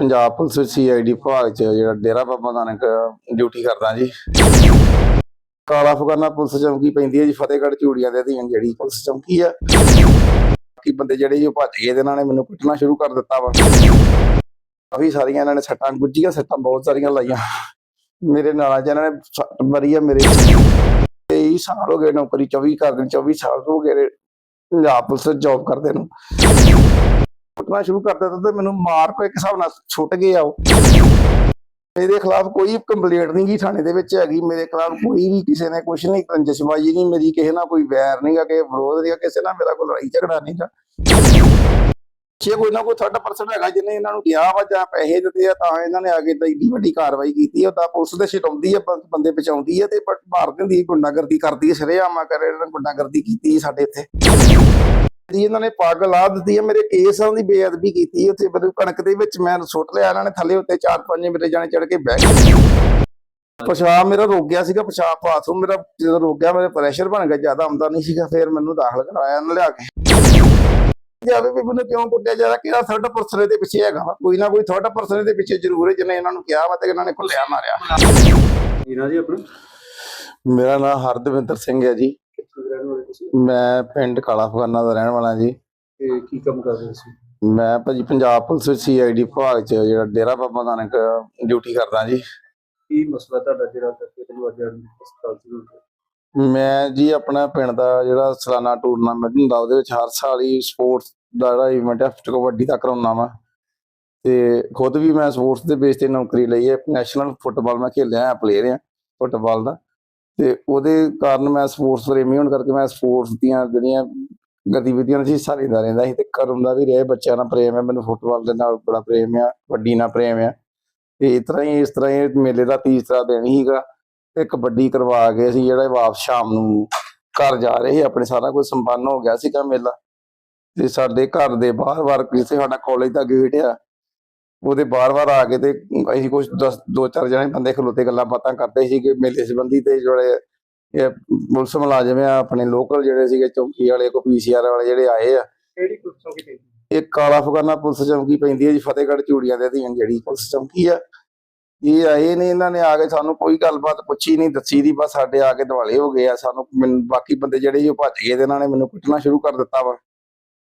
Punjab police CID ਵਿਭਾਗ ਚ ਜਿਹੜਾ ਡੇਰਾ ਬਾਬਾ ਨਾਨਕ ਡਿਊਟੀ ਕਰਦਾ ਜੀ। ਕਾਲਾ ਫਗਾਨਾ ਪੁਲਿਸ ਚੌਂਕੀ ਪੈਂਦੀ ਹੈ ਜੀ, ਫਤਿਹਗੜ੍ਹ ਚੂੜੀਆਂ ਦੇ ਅਧੀਨ ਜਿਹੜੀ ਪੁਲਿਸ ਚੌਂਕੀ ਆ। ਬਾਕੀ ਬੰਦੇ ਜਿਹੜੇ ਜੀ ਉਹ ਭੱਜ ਗਏ ਤੇ ਇਹਨਾਂ ਨੇ ਮੈਨੂੰ ਕੁੱਟਣਾ ਸ਼ੁਰੂ ਕਰ ਦਿੱਤਾ ਵਾ। ਕਾਫੀ ਸਾਰੀਆਂ ਇਹਨਾਂ ਨੇ ਸੱਟਾਂ ਗੁੱਜੀਆਂ ਸੱਟਾਂ ਬਹੁਤ ਸਾਰੀਆਂ ਲਾਈਆਂ। ਮੇਰੇ ਨਾਲ ਇਹਨਾਂ ਨੇ ਸੱਟ ਮਰੀ ਆ ਮੇਰੇ। 23 ਸਾਲ ਹੋ ਗਏ ਨੌਕਰੀ 24 ਕਰਦੇ 24 ਸਾਲ ਹੋ ਗਏ ਪੰਜਾਬ ਪੁਲਿਸ ਜੌਬ ਕਰਦੇ ਨੂੰ। ਕੁੱਟਣਾ ਸ਼ੁਰੂ ਕਰ ਦਿੱਤਾ ਤੇ ਮੈਨੂੰ ਮਾਰ ਕੋ ਇੱਕ ਹਿਸਾਬ ਨਾਲ ਛੁੱਟ ਗਏ ਆ ਉਹ। ਮੇਰੇ ਖਿਲਾਫ ਕੋਈ ਕੰਪਲੇਂਟ ਨਹੀਂ ਗੀ ਥਾਣੇ ਦੇ ਵਿੱਚ ਹੈਗੀ। ਮੇਰੇ ਖਿਲਾਫ ਕੋਈ ਵੀ ਕਿਸੇ ਨੇ ਕੁਝ ਨਹੀਂ ਕੰਜਸਬਾਜੀ ਨਹੀਂ, ਮੇਰੀ ਕਿਸੇ ਨਾਲ ਕੋਈ ਵੈਰ ਨਹੀਂਗਾ ਕਿ ਵਿਰੋਧ ਨਹੀਂਗਾ ਕਿਸੇ ਨਾਲ ਮੇਰਾ ਕੋਈ ਲੜਾਈ ਝਗੜਾ ਨਹੀਂਗਾ ਜੇ ਕੋਈ ਨਾ ਕੋਈ ਥਰਡ ਪਰਸਨ ਹੈਗਾ ਜਿਹਨੇ ਇਹਨਾਂ ਨੂੰ ਕਿਹਾ ਵਾ ਜਾਂ ਪੈਸੇ ਦਿੱਤੇ ਆ ਤਾਂ ਇਹਨਾਂ ਨੇ ਆ ਕੇ ਤਾਂ ਏਡੀ ਵੱਡੀ ਕਾਰਵਾਈ ਕੀਤੀ ਆ। ਤਾਂ ਪੁਲਿਸ ਦੇ ਛਡਾਉਂਦੀ ਆ ਬੰਦੇ ਬਚਾਉਂਦੀ ਆ ਤੇ ਪਰ ਮਾਰ ਦਿੰਦੀ, ਗੁੰਡਾਗਰਦੀ ਕਰਦੀ ਆ ਸ਼ਰੇਆਮਾ ਕਰ ਇਹਨਾਂ ਨੇ ਗੁੰਡਾਗਰਦੀ ਕੀਤੀ ਸਾਡੇ ਇੱਥੇ। ਜੀ ਇਹਨਾਂ ਨੇ ਪੱਗ ਲਾ ਦਿੱਤੀ ਹੈ। ਮੇਰੇ ਕੇਸਾਂ ਦੀ ਬੇਅਦਬੀ ਕੀਤੀ ਉੱਥੇ ਮੈਨੂੰ ਕਣਕ ਦੇ ਵਿੱਚ ਮੈਂ ਸੁੱਟ ਲਿਆ। ਇਹਨਾਂ ਨੇ ਥੱਲੇ ਉੱਤੇ ਚਾਰ ਪੰਜ ਮੇਰੇ ਜਾਣੇ ਚੜ ਕੇ ਬਹਿ ਗਏ। ਪਿਸ਼ਾਬ ਮੇਰਾ ਰੁਕ ਗਿਆ ਸੀਗਾ ਪਿਸ਼ਾਬ ਬਾਥਰੂਮ ਮੇਰਾ ਜਦੋਂ ਰੁਕ ਗਿਆ ਮੇਰੇ ਪ੍ਰੈਸ਼ਰ ਬਣ ਗਿਆ ਜ਼ਿਆਦਾ ਆਉਂਦਾ ਨਹੀਂ ਸੀਗਾ। ਫਿਰ ਮੈਨੂੰ ਦਾਖਲ ਕਰਾਇਆ ਇਹਨਾਂ ਲਿਆ ਕੇ। ਜਾਵੇ ਵੀ ਮੈਨੂੰ ਕਿਉਂ ਕੁੱਟਿਆ ਜਾ ਰਿਹਾ? ਕਿਹੜਾ ਥਰਡ ਪਰਸਨ ਦੇ ਪਿੱਛੇ ਹੈਗਾ ਕੋਈ ਨਾ ਕੋਈ ਥਰਡ ਪਰਸਨ ਦੇ ਪਿੱਛੇ ਜ਼ਰੂਰ ਹੈ ਜਿਹਨੇ ਇਹਨਾਂ ਨੂੰ ਕਿਹਾ ਵਾ ਤੇ ਇਹਨਾਂ ਨੇ ਕੁੱਟਿਆ ਮਾਰਿਆ। ਜੀਨਾ ਜੀ ਆਪਣਾ? ਮੇਰਾ ਨਾਮ ਹਰਦਵਿੰਦਰ ਸਿੰਘ ਹੈ ਜੀ। ਕਿੱਥੋਂ ਦੇ ਰਹਿਣ ਵਾਲੇ ਤੁਸੀਂ? ਮੈਂ ਪਿੰਡ ਕਾਲਾ ਫਗਾਨਾ ਦਾ ਰਹਿਣ ਵਾਲਾ ਜੀ। ਤੇ ਕੀ ਕੰਮ ਕਰ ਰਹੇ ਸੀ? ਮੈਂ ਭਾਜੀ ਪੰਜਾਬ ਪੁਲਿਸ ਸੀਆਈਡੀ ਵਿਭਾਗ ਚ ਜਿਹੜਾ ਡੇਰਾ ਬਾਬਾ ਨਾਨਕ ਡਿਊਟੀ ਕਰਦਾ ਜੀ। ਕੀ ਮਸਲਾ ਤੁਹਾਡਾ ਜਿਹੜਾ ਕਰਕੇ ਤੁਹਾਨੂੰ ਅੱਜ ਹਸਪਤਾਲ ਭੇਜਿਆ? ਮੈਂ ਜੀ ਆਪਣਾ ਪਿੰਡ ਦਾ ਜਿਹੜਾ ਸਾਲਾਨਾ ਟੂਰਨਾਮੈਂਟ ਹੁੰਦਾ ਉਹਦੇ ਵਿੱਚ ਹਰ ਸਾਲ ਹੀ ਸਪੋਰਟਸ ਦਾ ਜਿਹੜਾ ਇਵੈਂਟ ਹੈ ਕਬੱਡੀ ਦਾ ਕਰਾਉਣਾ ਵਾ। ਤੇ ਖੁਦ ਵੀ ਮੈਂ ਸਪੋਰਟਸ ਦੇ ਬੇਸ ਤੇ ਨੌਕਰੀ ਲਈ ਹੈ। ਨੈਸ਼ਨਲ ਫੁੱਟਬਾਲ ਮੈਂ ਖੇਲਿਆ ਆ ਪਲੇਅਰ ਆ ਫੁੱਟਬਾਲ ਦਾ। ਤੇ ਉਹਦੇ ਕਾਰਨ ਮੈਂ ਸਪੋਰਟਸ ਪ੍ਰੇਮੀ ਹੋਣ ਕਰਕੇ ਮੈਂ ਸਪੋਰਟਸ ਦੀਆਂ ਜਿਹੜੀਆਂ ਗਤੀਵਿਧੀਆਂ ਵਿੱਚ ਹਿੱਸਾ ਲੈਂਦਾ ਰਹਿੰਦਾ ਸੀ ਤੇ ਕਰਨ ਦਾ ਵੀ ਰਿਹਾ, ਬੱਚਿਆਂ ਨਾਲ ਪ੍ਰੇਮ ਹੈ, ਮੈਨੂੰ ਫੁੱਟਬਾਲ ਦੇ ਨਾਲ ਬੜਾ ਪ੍ਰੇਮ ਆ ਕਬੱਡੀ ਨਾਲ ਪ੍ਰੇਮ ਆ। ਤੇ ਇਸ ਤਰ੍ਹਾਂ ਹੀ, ਇਸ ਤਰ੍ਹਾਂ ਹੀ ਮੇਲੇ ਦਾ ਤੀਸਰਾ ਦਿਨ ਸੀਗਾ ਤੇ ਕਬੱਡੀ ਕਰਵਾ ਕੇ ਅਸੀਂ ਜਿਹੜਾ ਵਾਪਸ ਸ਼ਾਮ ਨੂੰ ਘਰ ਜਾ ਰਹੇ ਸੀ, ਆਪਣੇ ਸਾਰਾ ਕੁਝ ਸੰਪੰਨ ਹੋ ਗਿਆ ਸੀਗਾ ਮੇਲਾ। ਤੇ ਸਾਡੇ ਘਰ ਦੇ ਬਾਹਰ, ਵਾਰ ਕਿਸੇ ਸਾਡਾ ਕਾਲਜ ਦਾ ਗੇਟ ਆ ਉਹਦੇ ਬਾਹਰ-ਬਾਹਰ ਆ ਕੇ ਤੇ ਅਸੀਂ ਕੁਝ ਦਸ ਦੋ ਚਾਰ ਜਣੇ ਬੰਦੇ ਖਲੋਤੇ ਗੱਲਾਂ ਬਾਤਾਂ ਕਰਦੇ ਸੀਗੇ ਮੇਲੇ ਸੰਬੰਧੀ ਤੇ ਜਿਹੜੇ ਇਹ ਪੁਲਿਸ ਮੁਲਾਜ਼ਮ ਆ ਆਪਣੇ ਲੋਕਲ ਜਿਹੜੇ ਸੀਗੇ ਚੌਂਕੀ ਵਾਲੇ ਕੋ ਪੀਸੀਆਰ ਵਾਲੇ ਜਿਹੜੇ ਆਏ ਆ। ਕਿਹੜੀ ਕੁਰਸੋਂ ਕੀ ਪੈਂਦੀ? ਇਹ ਕਾਲਾ ਫਗਾਨਾ ਪੁਲਿਸ ਚੌਂਕੀ ਪੈਂਦੀ ਹੈ ਜੀ ਫਤਿਹਗੜ੍ਹ ਚੂੜੀਆਂ ਦੇ ਅਧੀਨ ਜਿਹੜੀ ਪੁਲਿਸ ਚੌਂਕੀ ਆ। ਇਹ ਆਏ ਨੇ ਇਹਨਾਂ ਨੇ ਆ ਕੇ ਸਾਨੂੰ ਕੋਈ ਗੱਲਬਾਤ ਪੁੱਛੀ ਨਹੀਂ ਦੱਸੀ ਦੀ ਬਸ ਸਾਡੇ ਆ ਕੇ ਦਿਵਾਲੇ ਹੋ ਗਏ ਆ। ਸਾਨੂੰ ਬਾਕੀ ਬੰਦੇ ਜਿਹੜੇ ਜੀ ਉਹ ਭੱਜ ਗਏ ਤੇ ਇਹਨਾਂ ਨੇ ਮੈਨੂੰ ਕੁੱਟਣਾ ਸ਼ੁਰੂ ਕਰ ਦਿੱਤਾ ਵਾ।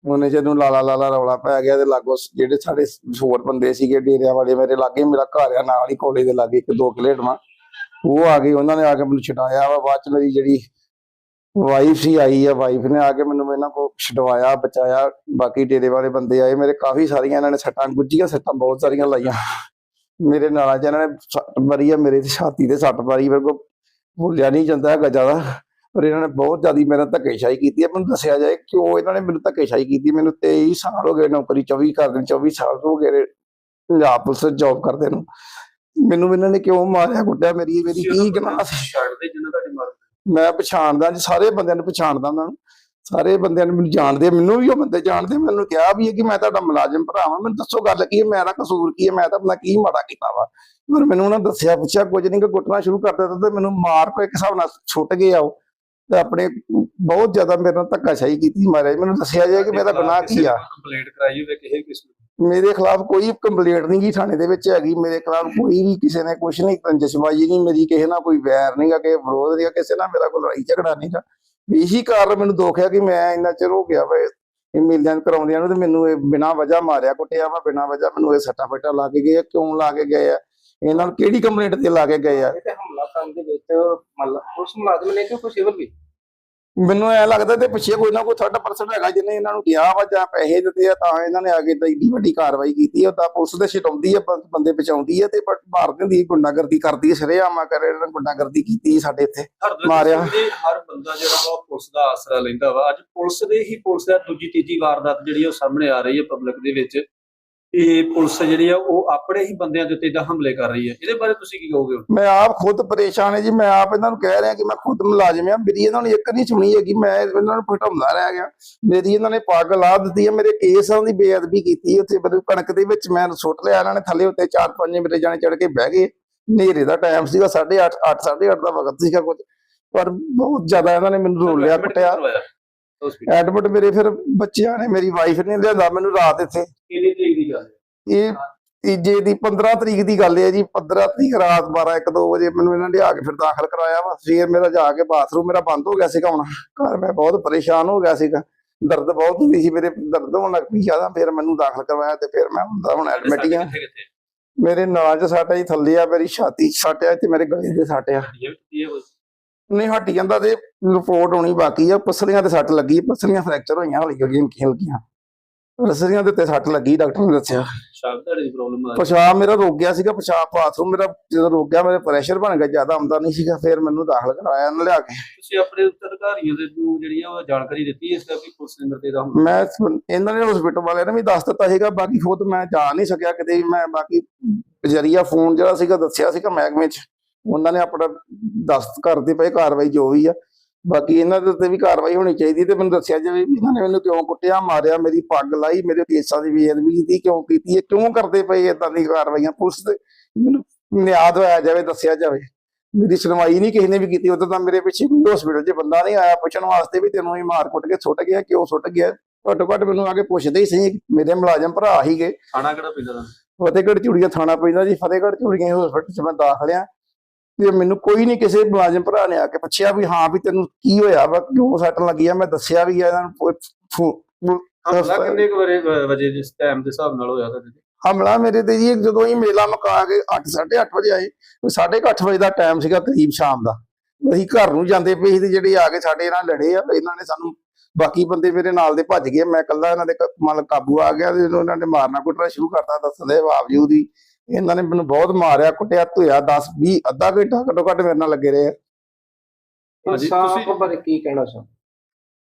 ਉਹਨੇ ਜਦੋਂ ਲਾਲਾ ਲਾਲਾ ਰੌਲਾ ਪੈ ਗਿਆ ਤੇ ਲਾਗੋ ਜਿਹੜੇ ਸਾਡੇ ਹੋਰ ਬੰਦੇ ਸੀਗੇ ਡੇਰਿਆਂ ਵਾਲੇ ਮੇਰੇ ਲਾਗੇ, ਮੇਰਾ ਘਰ ਆ ਨਾਲ ਹੀ ਕੋਲੇ ਦੇ ਲਾਗੇ, ਇੱਕ ਦੋ ਕਿਲੇਟਵਾਂ ਉਹ ਆ ਗਏ, ਉਹਨਾਂ ਨੇ ਆ ਕੇ ਮੈਨੂੰ ਛਡਾਇਆ ਵਾ। ਬਾਅਦ ਚ ਮੇਰੀ ਜਿਹੜੀ ਵਾਈਫ ਸੀ, ਆਈ ਆ ਵਾਈਫ ਨੇ ਆ ਕੇ ਮੈਨੂੰ ਇਹਨਾਂ ਕੋ ਛਡਵਾਇਆ, ਬਚਾਇਆ। ਬਾਕੀ ਡੇਰੇ ਵਾਲੇ ਬੰਦੇ ਆਏ, ਮੇਰੇ ਕਾਫੀ ਸਾਰੀਆਂ ਇਹਨਾਂ ਨੇ ਸੱਟਾਂ ਗੁੱਜੀਆਂ ਸੱਟਾਂ ਬਹੁਤ ਸਾਰੀਆਂ ਲਾਈਆਂ। ਮੇਰੇ ਨਾਲ ਇਹਨਾਂ ਨੇ ਸੱਟ ਮਾਰੀ ਆ ਮੇਰੇ ਤੇ ਛਾਤੀ ਤੇ ਸੱਟ ਮਾਰੀ, ਮੇਰੇ ਕੋ ਬੋਲਿਆ ਨਹੀਂ ਜਾਂਦਾ ਹੈਗਾ ਜ਼ਿਆਦਾ। ਪਰ ਇਹਨਾਂ ਨੇ ਬਹੁਤ ਜ਼ਿਆਦੀ ਮੇਰੇ ਨਾਲ ਧੱਕੇਸ਼ਾਹੀ ਕੀਤੀ ਹੈ। ਮੈਨੂੰ ਦੱਸਿਆ ਜਾਏ ਕਿਉਂ ਇਹਨਾਂ ਨੇ ਮੈਨੂੰ ਧੱਕੇਸ਼ਾਹੀ ਕੀਤੀ। ਮੈਨੂੰ 23 ਸਾਲ ਹੋ ਗਏ ਨੌਕਰੀ 24 ਕਰਦੇ 24 ਸਾਲ ਹੋ ਗਏ ਪੰਜਾਬ ਪੁਲਿਸ ਜੌਬ ਕਰਦੇ ਨੂੰ। ਮੈਨੂੰ ਇਹਨਾਂ ਨੇ ਕਿਉਂ ਮਾਰਿਆ ਕੁੱਟਿਆ ਮੇਰੀ ਮੇਰੀ ਕੀ ਗੁਨਾਹ ਸੀ? ਛੱਡਦੇ ਜਿੰਨਾ ਤੁਹਾਡੀ ਮਾਰ ਮੈਂ ਪਛਾਣਦਾ ਜੀ ਸਾਰੇ ਬੰਦਿਆਂ ਨੂੰ ਪਛਾਣਦਾ ਉਹਨਾਂ ਨੂੰ। ਸਾਰੇ ਬੰਦਿਆਂ ਨੂੰ ਮੈਨੂੰ ਜਾਣਦੇ ਮੈਨੂੰ ਵੀ ਉਹ ਬੰਦੇ ਜਾਣਦੇ ਮੈਨੂੰ ਕਿਹਾ ਵੀ ਹੈ ਕਿ ਮੈਂ ਤੁਹਾਡਾ ਮੁਲਾਜ਼ਮ ਭਰਾ ਵਾਂ ਮੈਨੂੰ ਦੱਸੋ ਗੱਲ ਕੀ ਹੈ ਮੇਰਾ ਕਸੂਰ ਕੀ ਹੈ ਮੈਂ ਤਾਂ ਆਪਣਾ ਕੀ ਮਾੜਾ ਕੀਤਾ ਵਾ? ਪਰ ਮੈਨੂੰ ਉਹਨਾਂ ਦੱਸਿਆ ਪੁੱਛਿਆ ਕੁਝ ਨਹੀਂ ਕਿ ਕੁੱਟਣਾ ਸ਼ੁਰੂ ਕਰ ਦਿੱਤਾ ਤੇ ਮੈਨੂੰ ਮਾਰ ਕੋ ਇੱਕ ਹਿਸਾਬ ਨਾਲ ਛੁੱਟ ਗਏ ਆ ਉਹ। ਆਪਣੇ ਬਹੁਤ ਜ਼ਿਆਦਾ ਮੇਰੇ ਨਾਲ ਧੱਕਾਸ਼ਾਹੀ ਕੀਤੀ ਮਾਰਿਆ ਮੈਨੂੰ ਦੱਸਿਆ ਜਾਏ ਕਿ ਮੇਰਾ ਗੁਨਾਹ ਕੀ ਆ। ਕੰਪਲੇਂਟ ਕਰਾਈ ਹੋਵੇ ਕਿਸੇ ਕਿਸਮ ਮੇਰੇ ਖਿਲਾਫ ਕੋਈ ਕੰਪਲੇਂਟ ਨਹੀਂ ਗੀ ਥਾਣੇ ਦੇ ਵਿੱਚ ਹੈਗੀ। ਮੇਰੇ ਖਿਲਾਫ ਕੋਈ ਵੀ ਕਿਸੇ ਨੇ ਕੁਝ ਨਹੀਂ ਕੰਜਸਬਾਜੀ ਨਹੀਂ ਮੇਰੀ ਕਿਸੇ ਨਾਲ ਕੋਈ ਵੈਰ ਨਹੀਂਗਾ ਕਿ ਵਿਰੋਧ ਨਹੀਂਗਾ ਕਿਸੇ ਨਾਲ ਮੇਰਾ ਕੋਈ ਲੜਾਈ ਝਗੜਾ ਨਹੀਂਗਾ ਇਹੀ ਕਾਰਨ ਮੈਨੂੰ ਦੁੱਖ ਹੈ ਕਿ ਮੈਂ ਇੰਨਾ ਚਿਰ ਹੋ ਗਿਆ ਵਾ ਇਹ ਮਿਲਦਿਆਂ ਕਰਾਉਂਦਿਆਂ ਨੂੰ ਤੇ ਮੈਨੂੰ ਇਹ ਬਿਨਾਂ ਵਜ੍ਹਾ ਮਾਰਿਆ ਕੁੱਟਿਆ ਵਾ ਬਿਨਾਂ ਵਜ੍ਹਾ ਮੈਨੂੰ ਇਹ ਸੱਟਾ ਫੇਟਾ ਲਾ ਕੇ ਗਏ ਆ ਕਿਉਂ ਲਾ ਕੇ ਗਏ ਆ? ਇਹਨਾਂ ਨੂੰ ਕਿਹੜੀ ਕੰਪਲੇਂਟ ਤੇ ਲਾ ਕੇ ਗਏ ਆ? ਤੇ ਹਮਲਾ ਕਰਨ ਦੇ ਵਿੱਚ ਮਤਲਬ ਪੁਲਿਸ ਮੁਲਾਜ਼ਮ ਨੇ ਕਿ ਕੋਈ ਸਿਵਲ ਵੀ ਮੈਨੂੰ ਐ ਲੱਗਦਾ ਤੇ ਪਿੱਛੇ ਕੋਈ ਨਾ ਕੋਈ ਥਰਡ ਪਰਸਨ ਹੈਗਾ ਜਿਹਨੇ ਇਹਨਾਂ ਨੂੰ ਕਿਹਾ ਵਾ ਜਾਂ ਪੈਸੇ ਦਿੱਤੇ ਆ ਤਾਂ ਇਹਨਾਂ ਨੇ ਆ ਕੇ ਤਾਂ ਏਡੀ ਵੱਡੀ ਕਾਰਵਾਈ ਕੀਤੀ ਆ ਤਾਂ ਪੁਲਿਸ ਦੇ ਛਡਾਉਂਦੀ ਆ ਬੰਦੇ ਬਚਾਉਂਦੀ ਆ ਤੇ ਪਰ ਮਾਰ ਦਿੰਦੀ ਗੁੰਡਾਗਰਦੀ ਕਰਦੀ ਆ ਸ਼ਰੇਆਮਾ ਕਰ ਇਹਨਾਂ ਨੇ ਗੁੰਡਾਗਰਦੀ ਕੀਤੀ ਸਾਡੇ ਇੱਥੇ। ਮਾਰਿਆ। ਹਰ ਬੰਦਾ ਜਿਹੜਾ ਵਾ ਉਹ ਪੁਲਿਸ ਦਾ ਆਸਰਾ ਲੈਂਦਾ ਵਾ। ਅੱਜ ਪੁਲਿਸ ਦੇ ਹੀ ਪੁਲਿਸ ਦਾ ਦੂਜੀ ਤੀਜੀ ਵਾਰਦਾਤ ਜਿਹੜੀ ਆ ਉਹ ਸਾਹਮਣੇ ਆ ਰਹੀ ਹੈ ਪਬਲਿਕ ਦੇ ਵਿੱਚ। ਇਹ ਪੁਲਿਸ ਜਿਹੜੀ ਆ, ਉਹ ਆਪਣੇ ਹੀ ਬੰਦਿਆਂ ਦੇ ਉੱਤੇ ਇਦਾਂ ਹਮਲੇ ਕਰ ਰਹੀ ਹੈ। ਇਹਦੇ ਬਾਰੇ ਤੁਸੀਂ ਕੀ ਕਹੋਗੇ? ਮੈਂ ਆਪ ਖੁਦ ਪਰੇਸ਼ਾਨ ਹੈ ਜੀ। ਮੈਂ ਆਪ ਇਹਨਾਂ ਨੂੰ ਕਹਿ ਰਿਹਾ ਕਿ ਮੈਂ ਖੁਦ ਮੁਲਾਜ਼ਮ ਆ ਮੇਰੀ ਇਹਨਾਂ ਨੇ ਇੱਕ ਨਹੀਂ ਸੁਣੀ ਹੈਗੀ। ਮੈਂ ਇਹਨਾਂ ਨੂੰ ਪਟਾਉਂਦਾ ਰਹਿ ਗਿਆ। ਮੇਰੀ ਇਹਨਾਂ ਨੇ ਪੱਗ ਲਾ ਦਿੱਤੀ ਹੈ। ਮੇਰੇ ਕੇਸਾਂ ਦੀ ਬੇਅਦਬੀ ਕੀਤੀ ਉੱਥੇ ਮੈਨੂੰ ਕਣਕ ਦੇ ਵਿੱਚ ਮੈਂ ਸੁੱਟ ਲਿਆ। ਇਹਨਾਂ ਨੇ ਥੱਲੇ ਉੱਤੇ ਚਾਰ ਪੰਜ ਮੇਰੇ ਜਾਣੇ ਚੜ ਕੇ ਬਹਿ ਗਏ। ਹਨੇਰੇ ਦਾ ਟਾਈਮ ਸੀਗਾ। 8:30 8 8:30 ਦਾ ਵਕਤ ਸੀਗਾ ਕੁਝ। ਪਰ ਬਹੁਤ ਜ਼ਿਆਦਾ ਇਹਨਾਂ ਨੇ ਮੈਨੂੰ ਰੋਲਿਆ Admit ਐਡਮਿਟ ਮੇਰੇ ਫਿਰ ਬੱਚਿਆਂ ਨੇ ਮੇਰੀ ਵਾਈਫ ਨੇ ਲਿਆਂਦਾ ਮੈਨੂੰ ਰਾਤ ਇੱਥੇ। ਕਿੰਨੀ ਤਰੀਕ ਦੀ ਗੱਲ ਹੈ? ਇਹ ਤੀਜੇ ਦੀ 15 ਤਰੀਕ ਦੀ ਗੱਲ ਹੈ ਜੀ 15 ਤਰੀਕ ਰਾਤ 12 1 2 ਵਜੇ ਮੈਨੂੰ ਇਹਨਾਂ ਨੇ ਆ ਕੇ ਫਿਰ ਦਾਖਲ ਕਰਾਇਆ ਵਾ। ਫੇਰ ਮੇਰਾ ਜਾ ਕੇ ਬਾਥਰੂਮ ਮੇਰਾ ਬੰਦ ਹੋ ਗਿਆ ਸੀਗਾ ਹੁਣ। ਘਰ ਮੈਂ ਬਹੁਤ ਪਰੇਸ਼ਾਨ ਹੋ ਗਿਆ ਸੀਗਾ। ਦਰਦ ਬਹੁਤ ਹੁੰਦੀ ਸੀ ਮੇਰੇ ਦਰਦ ਹੋਣ ਲੱਗ ਪਈ ਜ਼ਿਆਦਾ। ਫਿਰ ਮੈਨੂੰ ਦਾਖਲ ਕਰਵਾਇਆ ਤੇ ਫਿਰ ਮੈਂ ਹੁੰਦਾ ਹੁਣ ਐਡਮਿਟ ਹੀ ਆ ਮੇਰੇ ਨਾਲਾਂ 'ਚ ਸੱਟ ਆ ਜੀ ਥੱਲੇ ਆ ਮੇਰੀ ਛਾਤੀ 'ਚ ਸੱਟ ਆ ਤੇ ਮੇਰੇ ਗਲੇ ਦੇ ਸੱਟ ਆ। ਨਹੀਂ ਹੱਟ ਜਾਂਦਾ ਤੇ ਰਿਪੋਰਟ ਹੋਣੀ ਬਾਕੀ ਆ। ਪਸਲੀਆਂ ਤੇ ਸੱਟ ਲੱਗੀ ਪਸਲੀਆਂ ਫ੍ਰੈਕਚਰ ਹੋਈਆਂ ਹੌਲੀ ਹੌਲੀ ਹਲਕੀਆਂ। ਪਸਲੀਆਂ ਦੇ ਉੱਤੇ ਸੱਟ ਲੱਗੀ ਡਾਕਟਰ ਨੇ ਦੱਸਿਆ। ਸ਼ਾਇਦ ਤੁਹਾਡੀ ਦੀ ਪ੍ਰੋਬਲਮ ਆ। ਪਿਸ਼ਾਬ ਮੇਰਾ ਰੁਕ ਗਿਆ ਸੀਗਾ ਪਿਸ਼ਾਬ ਬਾਥਰੂਮ ਮੇਰਾ ਜਦੋਂ ਰੁਕ ਗਿਆ ਮੇਰੇ ਪ੍ਰੈਸ਼ਰ ਬਣ ਗਿਆ ਜ਼ਿਆਦਾ ਆਉਂਦਾ ਨਹੀਂ ਸੀਗਾ ਫਿਰ ਮੈਨੂੰ ਦਾਖਲ ਕਰਾਇਆ ਇਹਨਾਂ ਲਿਆ ਕੇ। ਤੁਸੀਂ ਆਪਣੇ ਉੱਤਰਧਾਰੀਆਂ ਦੇ ਨੂੰ ਜਿਹੜੀ ਆ ਉਹ ਜਾਣਕਾਰੀ ਦਿੱਤੀ ਇਸ ਦਾ ਵੀ ਪੁਲਿਸ ਨੇ ਮੇਰੇ ਤੇ ਦਾ ਮੈਂ ਇਹਨਾਂ ਨੇ ਹਸਪੀਟਲ ਵਾਲਿਆਂ ਨੇ ਵੀ ਦੱਸ ਦਿੱਤਾ ਸੀਗਾ ਬਾਕੀ ਖੁਦ ਮੈਂ ਜਾ ਨਹੀਂ ਸਕਿਆ ਕਿਤੇ ਮੈਂ ਬਾਕੀ ਜਰੀਆ ਫੋਨ ਜਿਹੜਾ ਸੀਗਾ ਦੱਸਿਆ ਸੀਗਾ ਮਹਿਕਮੇ 'ਚ। ਉਹਨਾਂ ਨੇ ਆਪਣਾ ਦੱਸ ਕਰਦੇ ਪਏ ਕਾਰਵਾਈ ਜੋ ਵੀ ਆ। ਬਾਕੀ ਇਹਨਾਂ ਦੇ ਉੱਤੇ ਵੀ ਕਾਰਵਾਈ ਹੋਣੀ ਚਾਹੀਦੀ ਤੇ ਮੈਨੂੰ ਦੱਸਿਆ ਜਾਵੇ ਵੀ ਇਹਨਾਂ ਨੇ ਮੈਨੂੰ ਕਿਉਂ ਕੁੱਟਿਆ ਮਾਰਿਆ ਮੇਰੀ ਪੱਗ ਲਾਈ ਮੇਰੇ ਕੇਸਾਂ ਦੀ ਬੇਅਦਬੀ ਕੀਤੀ ਕਿਉਂ ਕੀਤੀ ਹੈ ਕਿਉਂ ਕਰਦੇ ਪਏ ਏਦਾਂ ਦੀ ਕਾਰਵਾਈਆਂ। ਪੁਲਿਸ ਤੇ ਮੈਨੂੰ ਨਿਆਂ ਹੋਇਆ ਜਾਵੇ ਦੱਸਿਆ ਜਾਵੇ। ਮੇਰੀ ਸੁਣਵਾਈ ਨਹੀਂ ਕਿਸੇ ਨੇ ਵੀ ਕੀਤੀ ਉਦੋਂ ਤਾਂ ਮੇਰੇ ਪਿੱਛੇ ਕੋਈ ਹਸਪੀਟਲ 'ਚ ਬੰਦਾ ਨਹੀਂ ਆਇਆ ਪੁੱਛਣ ਵਾਸਤੇ ਵੀ ਤੈਨੂੰ ਇਹ ਮਾਰ ਕੁੱਟ ਕੇ ਸੁੱਟ ਗਿਆ ਕਿਉਂ ਸੁੱਟ ਗਿਆ। ਘੱਟੋ ਘੱਟ ਮੈਨੂੰ ਆ ਕੇ ਪੁੱਛਦੇ ਹੀ ਸੀ ਮੇਰੇ ਮੁਲਾਜ਼ਮ ਭਰਾ ਹੀਗੇ ਥਾਣਾ ਕਿਹੜਾ ਪੈਂਦਾ? ਫਤਿਹਗੜ੍ਹ ਚੂੜੀਆਂ ਥਾਣਾ ਪੈਂਦਾ ਜੀ ਫਤਿਹਗੜ੍ਹ ਚੂੜੀਆਂ ਹਸਪੀਟਲ 'ਚ ਮੈਂ ਦਾਖਲ ਤੇ ਮੈਨੂੰ ਕੋਈ ਨਹੀਂ ਕਿਸੇ ਮੁਲਾਜ਼ਮ ਭਰਾ ਨੇ ਆ ਕੇ ਪੁੱਛਿਆ ਵੀ ਹਾਂ ਵੀ ਤੈਨੂੰ ਕੀ ਹੋਇਆ ਵਾ ਕਿਉਂ ਸੱਟ ਲੱਗੀ ਆ? ਮੈਂ ਦੱਸਿਆ ਵੀ ਆ ਇਹਨਾਂ ਨੂੰ ਹਮਲਾ ਕਿੰਨੇ ਕੁ ਵਰੇ ਵਜੇ ਜਿਸ ਟਾਈਮ ਦੇ ਹਿਸਾਬ ਨਾਲ ਹੋਇਆ ਤੁਹਾਡੇ ਤੇ? ਹਮਲਾ ਮੇਰੇ ਤੇ ਜੀ ਜਦੋਂ ਹੀ ਮੇਲਾ ਮੁਕਾ ਕੇ 8 ਅੱਠ ਵਜੇ ਆਏ 8:30 ਵਜੇ ਦਾ ਟਾਈਮ ਸੀਗਾ ਕਰੀਬ ਸ਼ਾਮ ਦਾ। ਅਸੀਂ ਘਰ ਨੂੰ ਜਾਂਦੇ ਪਏ ਸੀ ਤੇ ਜਿਹੜੇ ਆ ਕੇ ਸਾਡੇ ਨਾਲ ਲੜੇ ਆ ਇਹਨਾਂ ਨੇ ਸਾਨੂੰ ਬਾਕੀ ਬੰਦੇ ਮੇਰੇ ਨਾਲ ਦੇ ਭੱਜ ਗਏ। ਮੈਂ ਇਕੱਲਾ ਇਹਨਾਂ ਦੇ ਮਤਲਬ ਕਾਬੂ ਆ ਗਿਆ ਤੇ ਜਦੋਂ ਇਹਨਾਂ ਨੇ ਮਾਰਨਾ ਕੁੱਟਣਾ ਸ਼ੁਰੂ ਕਰਤਾ ਦੱਸਣ ਦੇ ਬਾਵਜੂਦ ਹੀ ਇਹਨਾਂ ਨੇ ਮੈਨੂੰ ਬਹੁਤ ਮਾਰਿਆ ਕੁੱਟਿਆ ਧੋਇਆ 10 20 ਅੱਧਾ ਘੰਟਾ ਘੱਟੋ ਘੱਟ ਮੇਰੇ ਨਾਲ ਲੱਗੇ ਰਹੇ ਇਨਸਾਫ ਬਾਰੇ ਕੀ ਕਹਿਣਾ ਚਾਹੁੰਦੇ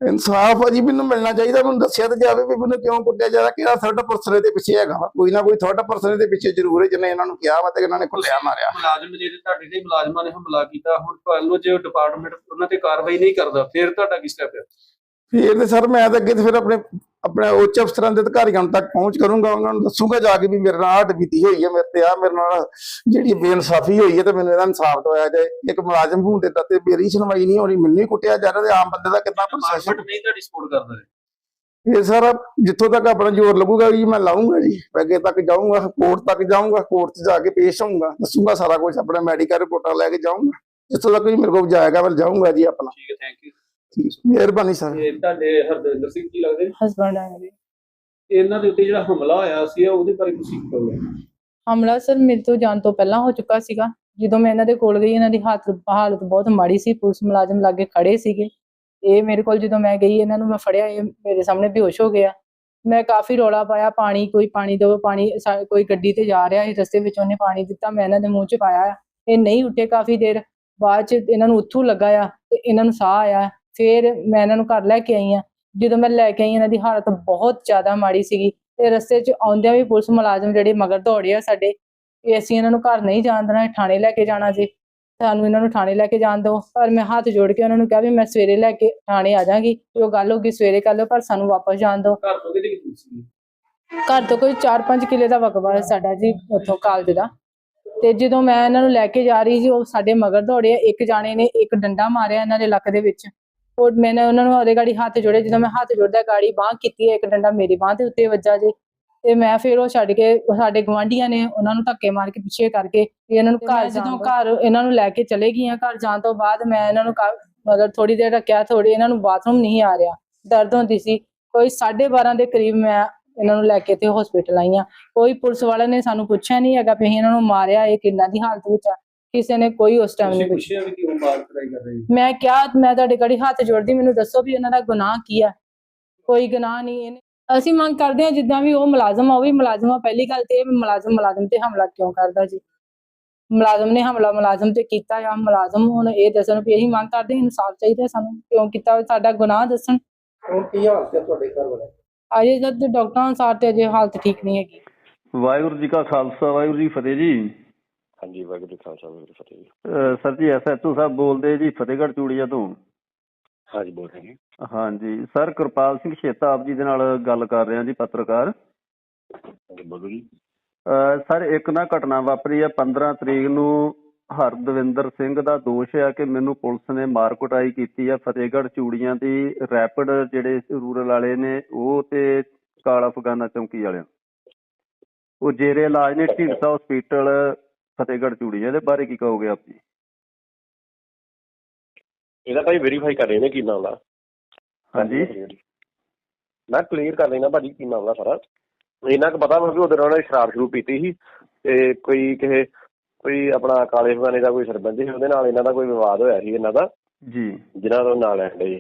ਇਨਸਾਫ ਆ ਜੀ ਮੈਨੂੰ ਮਿਲਣਾ ਚਾਹੀਦਾ ਮੈਨੂੰ ਦੱਸਿਆ ਤਾਂ ਜਾਵੇ ਵੀ ਮੈਨੂੰ ਕਿਉਂ ਕੁੱਟਿਆ ਜਾ ਰਿਹਾ ਕਿਹੜਾ ਥਰਡ ਪਰਸਨ ਦੇ ਪਿੱਛੇ ਹੈਗਾ ਕੋਈ ਨਾ ਕੋਈ ਥਰਡ ਪਰਸਨ ਦੇ ਪਿੱਛੇ ਜ਼ਰੂਰ ਹੈ ਜਿਹਨੇ ਇਹਨਾਂ ਨੂੰ ਕਿਹਾ ਵਾ ਤੇ ਇਹਨਾਂ ਨੇ ਕੁੱਟਿਆ ਮਾਰਿਆ। ਮੁਲਾਜ਼ਮ ਜਿਹੜੇ ਤੁਹਾਡੇ ਤੇ ਮੁਲਾਜ਼ਮਾਂ ਨੇ ਹਮਲਾ ਕੀਤਾ ਹੁਣ ਤੁਹਾਨੂੰ ਜੇ ਡਿਪਾਰਟਮੈਂਟ ਉਹਨਾਂ ਤੇ ਕਾਰਵਾਈ ਨਹੀਂ ਕਰਦਾ ਫਿਰ ਤੁਹਾਡਾ ਕੀ ਸਟੈਪ ਹੈ? ਫਿਰ ਤੇ ਸਰ ਮੈਂ ਤਾਂ ਅੱਗੇ ਤੇ ਫਿਰ ਆਪਣੇ ਆਪਣੇ ਉੱਚ ਅਫਸਰਾਂ ਦੇ ਅਧਿਕਾਰੀਆਂ ਤੱਕ ਪਹੁੰਚ ਕਰੂੰਗਾ ਉਹਨਾਂ ਨੂੰ ਦੱਸੂਗਾ ਜਾ ਕੇ ਵੀ ਮੇਰੇ ਨਾਲ ਹੱਡ ਬੀਤੀ ਹੋਈ ਹੈ ਮੇਰੇ ਤੇ ਆ ਮੇਰੇ ਨਾਲ ਜਿਹੜੀ ਬੇਇਨਸਾਫੀ ਹੋਈ ਹੈ ਤੇ ਮੈਨੂੰ ਇਹਦਾ ਇਨਸਾਫ ਦਵਾਇਆ ਜਾਏ। ਇੱਕ ਮੁਲਾਜ਼ਮ ਹੋਣ ਦੇ ਤੇ ਮੇਰੀ ਸੁਣਵਾਈ ਨਹੀਂ ਹੋਣੀ ਮੈਨੂੰ ਹੀ ਕੁੱਟਿਆ ਜਾ ਰਿਹਾ ਤੇ ਆਮ ਬੰਦੇ ਦਾ ਕਿੰਨਾ ਡਿਪਾਰਟਮੈਂਟ ਨਹੀਂ ਤੁਹਾਡੀ ਸਪੋਰਟ ਕਰਦਾ ਇਹ ਸਰ ਜਿੱਥੋਂ ਤੱਕ ਆਪਣਾ ਜ਼ੋਰ ਲੱਗੂਗਾ ਜੀ ਮੈਂ ਲਾਉਂਗਾ ਜੀ। ਅੱਗੇ ਤੱਕ ਜਾਊਂਗਾ ਕੋਰਟ ਤੱਕ ਜਾਊਂਗਾ ਕੋਰਟ 'ਚ ਜਾ ਕੇ ਪੇਸ਼ ਹੋਊਂਗਾ ਦੱਸੂਗਾ ਸਾਰਾ ਕੁਝ ਆਪਣਾ ਮੈਡੀਕਲ ਰਿਪੋਰਟਾਂ ਲੈ ਕੇ ਜਾਊਂਗਾ। ਜਿੱਥੋਂ ਤੱਕ ਵੀ ਮੇਰੇ ਕੋਲ ਜਾਏਗਾ ਮੈਂ ਜਾਊਂਗਾ ਜੀ ਆਪਣਾ। ਠੀਕ ਹੈ ਥੈਂਕ ਯੂ ਮਿਹਰਬਾਨੀ ਸਰ। ਤੇ ਤੁਹਾਡੇ ਹਰਦਿੰਦਰ ਸਿੰਘ ਕੀ ਲੱਗਦੇ? ਹਸਬੰਡ ਹੈ ਮੇਰੇ। ਇਹਨਾਂ ਦੇ ਉੱਤੇ ਜਿਹੜਾ ਹਮਲਾ ਹੋਇਆ ਸੀ ਉਹਦੇ ਬਾਰੇ ਤੁਸੀਂ ਕੀ ਕਹੋਗੇ? ਹਮਲਾ ਸਰ ਮੇਰੇ ਤੋਂ ਜਾਣ ਤੋਂ ਪਹਿਲਾਂ ਹੋ ਚੁੱਕਾ ਸੀਗਾ। ਜਦੋਂ ਮੈਂ ਇਹਨਾਂ ਦੇ ਕੋਲ ਗਈ ਇਹਨਾਂ ਦੀ ਹਾਲਤ ਹਾਲਤ ਬਹੁਤ ਮਾੜੀ ਸੀ। ਪੁਲਿਸ ਮੁਲਾਜ਼ਮ ਲਾਗੇ ਖੜੇ ਸੀਗੇ। ਇਹ ਮੇਰੇ ਕੋਲ ਜਦੋਂ ਮੈਂ ਗਈ ਇਹਨਾਂ ਨੂੰ ਮੈਂ ਫੜਿਆ ਇਹ ਮੇਰੇ ਸਾਹਮਣੇ ਬੇਹੋਸ਼ ਹੋ ਗਿਆ। ਮੈਂ ਕਾਫੀ ਰੌਲਾ ਪਾਇਆ ਪਾਣੀ ਕੋਈ ਪਾਣੀ ਦਿਓ ਪਾਣੀ ਸਾ- ਕੋਈ ਗੱਡੀ ਤੇ ਜਾ ਰਿਹਾ ਸੀ ਰਸਤੇ ਵਿੱਚ ਉਹਨੇ ਪਾਣੀ ਦਿੱਤਾ ਮੈਂ ਇਹਨਾਂ ਦੇ ਮੂੰਹ 'ਚ ਪਾਇਆ। ਇਹ ਨਹੀਂ ਉੱਠੇ ਕਾਫੀ ਦੇਰ। ਬਾਅਦ 'ਚ ਇਹਨਾਂ ਨੂੰ ਉੱਥੂ ਲੱਗਾ ਆ ਤੇ ਇਹਨਾਂ ਨੂੰ ਸਾਹ ਆਇਆ। ਫਿਰ ਮੈਂ ਇਹਨਾਂ ਨੂੰ ਘਰ ਲੈ ਕੇ ਆਈ ਆ ਜਦੋਂ ਮੈਂ ਲੈ ਕੇ ਆਈ ਇਹਨਾਂ ਦੀ ਹਾਲਤ ਬਹੁਤ ਜ਼ਿਆਦਾ ਮਾੜੀ ਸੀਗੀ ਤੇ ਰਸਤੇ 'ਚ ਆਉਂਦਿਆਂ ਵੀ ਪੁਲਿਸ ਮੁਲਾਜ਼ਮ ਜਿਹੜੇ ਮਗਰ ਦੌੜੇ ਆ ਸਾਡੇ ਇਹ ਅਸੀਂ ਇਹਨਾਂ ਨੂੰ ਘਰ ਨਹੀਂ ਜਾਣ ਦੇਣਾ ਥਾਣੇ ਲੈ ਕੇ ਜਾਣਾ ਜੀ। ਸਾਨੂੰ ਇਹਨਾਂ ਨੂੰ ਥਾਣੇ ਲੈ ਕੇ ਜਾਣ ਦਿਓ। ਪਰ ਮੈਂ ਹੱਥ ਜੋੜ ਕੇ ਉਹਨਾਂ ਨੂੰ ਕਿਹਾ ਵੀ ਮੈਂ ਸਵੇਰੇ ਲੈ ਕੇ ਥਾਣੇ ਆ ਜਾਾਂਗੀ ਤੇ ਉਹ ਗੱਲ ਹੋ ਗਈ ਸਵੇਰੇ ਕਰ ਲਿਓ ਪਰ ਸਾਨੂੰ ਵਾਪਸ ਜਾਣ ਦਿਓ। ਘਰ ਤੋਂ ਕਿਹਦੀ ਕੀਤੀ ਸੀ ਘਰ ਤੋਂ ਕੋਈ 4-5 ਕਿੱਲੇ ਦਾ ਵਕਬਾ ਹੈ ਸਾਡਾ ਜੀ ਉੱਥੋਂ ਕਾਲਜ ਦਾ। ਤੇ ਜਦੋਂ ਮੈਂ ਇਹਨਾਂ ਨੂੰ ਲੈ ਕੇ ਜਾ ਰਹੀ ਸੀ ਉਹ ਸਾਡੇ ਮਗਰ ਦੌੜੇ। ਇੱਕ ਜਾਣੇ ਨੇ ਇੱਕ ਡੰਡਾ ਮਾਰਿਆ ਇਹਨਾਂ ਦੇ ਲੱਕ ਦੇ ਵਿੱਚ। ਉਹ ਮੈਨੇ ਉਹਨਾਂ ਨੂੰ ਉਹਦੇ ਗਾੜੀ ਹੱਥ ਜੋੜੇ ਜਦੋਂ ਮੈਂ ਹੱਥ ਜੋੜਦਾ ਗਾੜੀ ਬਾਹ ਕੀਤੀ ਇੱਕ ਡੰਡਾ ਮੇਰੀ ਬਾਹ ਦੇ ਉੱਤੇ ਵੱਜਾ ਜੇ ਤੇ ਮੈਂ ਫਿਰ ਉਹ ਛੱਡ ਕੇ ਸਾਡੇ ਗਵਾਂਢੀਆਂ ਨੇ ਉਹਨਾਂ ਨੂੰ ਧੱਕੇ ਮਾਰ ਕੇ ਪਿੱਛੇ ਕਰਕੇ ਇਹਨਾਂ ਨੂੰ ਘਰ ਜਦੋਂ ਘਰ ਇਹਨਾਂ ਨੂੰ ਲੈ ਕੇ ਚਲੇ ਗਈਆਂ ਘਰ ਜਾਣ ਤੋਂ ਬਾਅਦ ਮੈਂ ਇਹਨਾਂ ਨੂੰ ਮਤਲਬ ਥੋੜੀ ਦੇਰ ਰੱਖਿਆ ਥੋੜੀ ਇਹਨਾਂ ਨੂੰ ਬਾਥਰੂਮ ਨਹੀਂ ਆ ਰਿਹਾ ਦਰਦ ਹੁੰਦੀ ਸੀ। ਕੋਈ 12:30 ਦੇ ਕਰੀਬ ਮੈਂ ਇਹਨਾਂ ਨੂੰ ਲੈ ਕੇ ਤੇ ਹਸਪੀਟਲ ਆਈਆਂ ਕੋਈ ਪੁਲਿਸ ਵਾਲੇ ਨੇ ਸਾਨੂੰ ਪੁੱਛਿਆ ਨਹੀਂ ਹੈਗਾ ਵੀ ਅਸੀਂ ਇਹਨਾਂ ਨੂੰ ਮਾਰਿਆ ਇਹ ਕਿੰਨਾ ਦੀ ਹਾਲਤ ਵਿੱਚ ਆ। ਕਿਸੇ ਨੇ ਕੋਈ ਉਸ ਟਾਈਮ ਨਹੀਂ ਪੁੱਛਿਆ। ਵੀ ਕਿਉਂ ਮਾਰ ਕਰਾਈ ਕਰ ਰਹੀ ਮੈਂ ਕਿਹਾ ਮੈਂ ਤੁਹਾਡੇ ਗੜੀ ਹੱਥ ਜੋੜਦੀ ਮੈਨੂੰ ਦੱਸੋ ਵੀ ਇਹਨਾਂ ਦਾ ਗੁਨਾਹ ਕੀ ਆ। ਕੋਈ ਗੁਨਾਹ ਨਹੀਂ ਇਹਨੇ ਅਸੀਂ ਮੰਗ ਕਰਦੇ ਹਾਂ ਜਿੱਦਾਂ ਵੀ ਉਹ ਮੁਲਾਜ਼ਮ ਆ ਉਹ ਵੀ ਮੁਲਾਜ਼ਮ ਆ। ਪਹਿਲੀ ਗੱਲ ਤੇ ਇਹ ਮੁਲਾਜ਼ਮ ਮੁਲਾਜ਼ਮ ਤੇ ਹਮਲਾ ਕਿਉਂ ਕਰਦਾ ਜੀ? ਮੁਲਾਜ਼ਮ ਨੇ ਹਮਲਾ ਮੁਲਾਜ਼ਮ ਤੇ ਕੀਤਾ ਆ। ਮੁਲਾਜ਼ਮ ਹੁਣ ਇਹ ਦੱਸਣ ਵੀ ਇਹੀ ਮੰਗ ਕਰਦੇ ਹਾਂ, ਇਨਸਾਫ ਚਾਹੀਦਾ ਸਾਨੂੰ। ਕਿਉਂ ਕੀਤਾ? ਸਾਡਾ ਗੁਨਾਹ ਦੱਸਣ। ਹੁਣ ਕੀ ਹਾਲਤ ਹੈ ਤੁਹਾਡੇ ਘਰ ਵਾਲੇ ਅਜੇ ਜਦ ਡਾਕਟਰਾਂ ਅਨੁਸਾਰ ਤੇ ਅਜੇ ਹਾਲਤ ਠੀਕ ਨਹੀਂ ਹੈਗੀ। ਵਾਹਿਗੁਰੂ ਜੀ ਕਾ ਖਾਲਸਾ ਵਾਹਿਗੁਰੂ ਜੀ ਫਤਿਹ ਜੀ। ਹਾਂਜੀ ਵਾਹਿਗੁਰੂ ਜੀ ਖਾਲਸਾ ਵਾਹਿਗੁਰੂ ਜੀ ਫਤਿਹ ਜੀ। ਸਰ ਜੀ ਐਸਐਚਓ ਸਾਹਿਬ ਬੋਲਦੇ ਜੀ ਫਤਿਹਗੜ੍ਹ ਚੂੜੀਆਂ ਤੋਂ। ਹਾਂਜੀ ਬੋਲ ਰਹੇ ਹਾਂ ਹਾਂਜੀ ਸਰ ਕਿਰਪਾਲ ਸਿੰਘ ਛੇਤਾ ਆਪ ਜੀ ਦੇ ਨਾਲ ਗੱਲ ਕਰ ਰਿਹਾ ਜੀ ਪੱਤਰਕਾਰ। ਹਾਂਜੀ ਬੋਲੋ ਜੀ। ਅਹ ਸਰ ਇੱਕ ਨਾ ਘਟਨਾ ਵਾਪਰੀ ਹੈ 15 ਤਰੀਕ ਨੂੰ। ਹਰਦਵਿੰਦਰ ਸਿੰਘ ਦਾ ਦੋਸ਼ ਹੈ ਕਿ ਮੈਨੂੰ ਪੁਲਿਸ ਨੇ ਮਾਰ ਕੁਟਾਈ ਕੀਤੀ ਹੈ ਫਤਿਹਗੜ੍ਹ ਚੂੜੀਆਂ ਦੀ ਰੈਪਿਡ ਜਿਹੜੇ ਰੂਰਲ ਵਾਲੇ ਨੇ ਉਹ ਤੇ ਕਾਲਾ ਫਗਾਨਾ ਚੌਂਕੀ ਵਾਲਿਆਂ। ਉਹ ਜੇਰੇ ਇਲਾਜ ਨੇ ਢੀਂਡਸਾ ਹਸਪੀਟਲ ਫਤਿਹਗੜ੍ਹ ਚੂੜੀਆਂ ਇਹਦੇ ਬਾਰੇ ਕੀ ਕਹੋਗੇ ਆਪ ਜੀ? ਇਹਦਾ ਭਾਈ ਵੈਰੀਫਾਈ ਕਰ ਰਹੇ ਨੇ ਕੀ ਮਾਮਲਾ ਹਾਂਜੀ। ਮੈਂ ਕਲੀਅਰ ਕਰ ਲੈਣਾ ਭਾਜੀ ਕੀ ਮਾਮਲਾ ਸਾਰਾ। ਇਹਨਾਂ ਕੁ ਪਤਾ ਵਾ ਕਿ ਉਹਦੇ ਨਾਲ ਸ਼ਰਾਬ ਸ਼ੁਰੂ ਪੀਤੀ ਸੀ ਤੇ ਕੋਈ ਕਿਸੇ ਕੋਈ ਆਪਣਾ ਕਾਲੇ ਫਗਾਨੇ ਦਾ ਕੋਈ ਸਰਬੰਧ ਸੀ ਉਹਦੇ ਨਾਲ ਇਹਨਾਂ ਦਾ ਕੋਈ ਵਿਵਾਦ ਹੋਇਆ ਸੀ ਇਹਨਾਂ ਦਾ। ਜੀ। ਜਿਨ੍ਹਾਂ ਦਾ ਨਾਂ ਲੈਣ ਦੇ।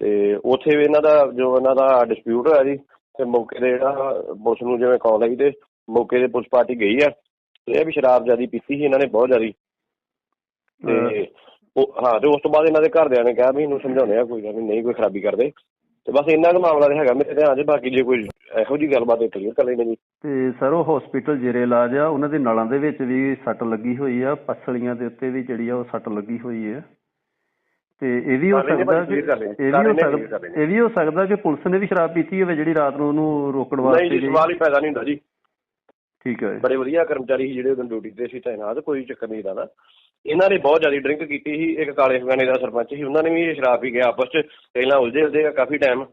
ਤੇ ਉੱਥੇ ਵੀ ਇਹਨਾਂ ਦਾ ਜੋ ਇਹਨਾਂ ਦਾ ਡਿਸਪਿਊਟ ਹੋਇਆ ਜੀ ਤੇ ਮੌਕੇ ਤੇ ਜਿਹੜਾ ਪੁਲਿਸ ਨੂੰ ਜਿਵੇਂ ਕਾਲ ਆਈ ਤੇ ਮੌਕੇ ਤੇ ਪੁਲਿਸ ਪਾਰਟੀ ਗਈ ਆ। ਇਹ ਵੀ ਸ਼ਰਾਬ ਜਿਆਦੀ ਪੀਤੀ ਸੀ ਇਹਨਾਂ ਨੇ ਬਹੁਤ ਜਿਆਦੀ। ਤੇ ਉਹ ਹਾਂ ਤੇ ਉਸ ਤੋਂ ਬਾਅਦ ਇਹਨਾਂ ਦੇ ਘਰਦਿਆਂ ਨੇ ਕਿਹਾ ਵੀ ਇਹਨੂੰ ਸਮਝਾਉਂਦੇ ਆ ਕੋਈ ਗੱਲ ਨਹੀਂ ਕੋਈ ਖਰਾਬੀ ਕਰਦੇ। ਤੇ ਬਸ ਇੰਨਾ ਕੁ ਮਾਮਲਾ ਤੇ ਹੈਗਾ ਮੇਰੇ ਧਿਆਨ 'ਚ ਬਾਕੀ ਜੇ ਕੋਈ ਇਹੋ ਜੀ ਗੱਲਬਾਤ ਕਲੀਅਰ ਕਰ ਲੈਣੇ ਜੀ। ਤੇ ਸਰ ਉਹ ਹਸਪੀਟਲ ਜੇਰੇ ਇਲਾਜ ਆ ਉਹਨਾਂ ਦੇ ਨਲਾਂ ਦੇ ਵਿੱਚ ਵੀ ਸੱਟ ਲੱਗੀ ਹੋਈ ਆ ਪਸਲੀਆਂ ਦੇ ਉੱਤੇ ਵੀ ਜਿਹੜੀ ਆ ਉਹ ਸੱਟ ਲੱਗੀ ਹੋਈ ਹੈ ਤੇ ਇਹ ਵੀ ਹੋ ਸਕਦਾ ਕਿ ਇਹ ਵੀ ਹੋ ਸਕਦਾ। ਇਹ ਵੀ ਹੋ ਸਕਦਾ ਕਿ ਪੁਲਿਸ ਨੇ ਵੀ ਸ਼ਰਾਬ ਪੀਤੀ ਹੋਵੇ ਜਿਹੜੀ ਰਾਤ ਨੂੰ ਉਹਨੂੰ ਰੋਕਣ ਵਾਸਤੇ ਨਹੀਂ। ਸਵਾਲ ਹੀ ਪੈਦਾ ਨਹੀਂ ਹੁੰਦਾ ਜੀ। ਠੀਕ ਹੈ ਬੜੇ ਵਧੀਆ ਕਰਮਚਾਰੀ ਸੀ ਜਿਹੜੇ ਉਦੋਂ ਡਿਊਟੀ ਤੇ ਸੀ ਤਾਇਨਾਤ ਕੋਈ ਚੱਕਰ ਨਹੀਂ ਇਹਦਾ ਨਾ। ਇਹਨਾਂ ਨੇ ਬਹੁਤ ਜ਼ਿਆਦਾ ਡਰਿੰਕ ਕੀਤੀ ਸੀ ਇੱਕ ਕਾਲੇ ਅਫਗਾਨੇ ਦਾ ਸਰਪੰਚ ਸੀ ਉਹਨਾਂ ਨੇ ਵੀ ਇਹ ਸ਼ਰਾਬ ਪੀ ਕੇ ਆਪਸ 'ਚ ਪਹਿਲਾਂ ਉਲਝੇ ਉਲਝੇ ਕਾਫੀ ਟਾਈਮ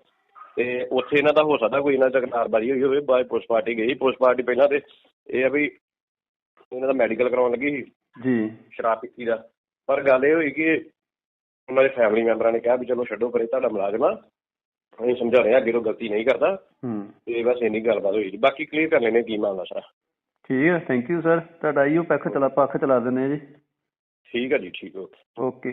ਤੇ ਉੱਥੇ ਇਹਨਾਂ ਦਾ ਹੋ ਸਕਦਾ ਕੋਈ ਇਹਨਾਂ ਤੱਕ ਨਾਰਬਾਰੀ ਹੋਈ ਹੋਵੇ ਬਾਅਦ ਪੁਲਿਸ ਪਾਰਟੀ ਗਈ। ਪੁਲਿਸ ਪਾਰਟੀ ਪਹਿਲਾਂ ਤੇ ਇਹ ਆ ਵੀ ਇਹਨਾਂ ਦਾ ਮੈਡੀਕਲ ਕਰਾਉਣ ਲੱਗੀ ਸੀ ਜੀ। ਸ਼ਰਾਬ ਪੀਤੀ ਦਾ। ਪਰ ਗੱਲ ਇਹ ਹੋਈ ਕਿ ਉਹਨਾਂ ਦੇ ਫੈਮਿਲੀ ਮੈਂਬਰਾਂ ਨੇ ਕਿਹਾ ਵੀ ਚਲੋ ਛੱਡੋ ਪਰੇ ਤੁਹਾਡਾ ਮੁਲਾਜ਼ਮ ਆ। ਅਸੀਂ ਸਮਝਾ ਰਹੇ ਹਾਂ ਅੱਗੇ ਤੋਂ ਗਲਤੀ ਨਹੀਂ ਕਰਦਾ ਹੂੰ। ਤੇ ਬਸ ਇੰਨੀ ਗੱਲਬਾਤ ਹੋਈ ਜੀ। ਬਾਕੀ ਕਲੀਅਰ ਕਰ ਲੈਣੇ ਕੀ ਮਾਮਲਾ ਸਾਰਾ। ਠੀਕ ਹੈ ਥੈਂਕ ਯੂ ਸਰ ਤੁਹਾਡਾ ਇਹੋ ਪੱਖ ਚਲਾ ਪੱਖ ਚਲਾ ਦਿੰਦੇ ਆ ਜੀ। ਠੀਕ ਹੈ ਜੀ ਠੀਕ ਓਕੇ ਓਕੇ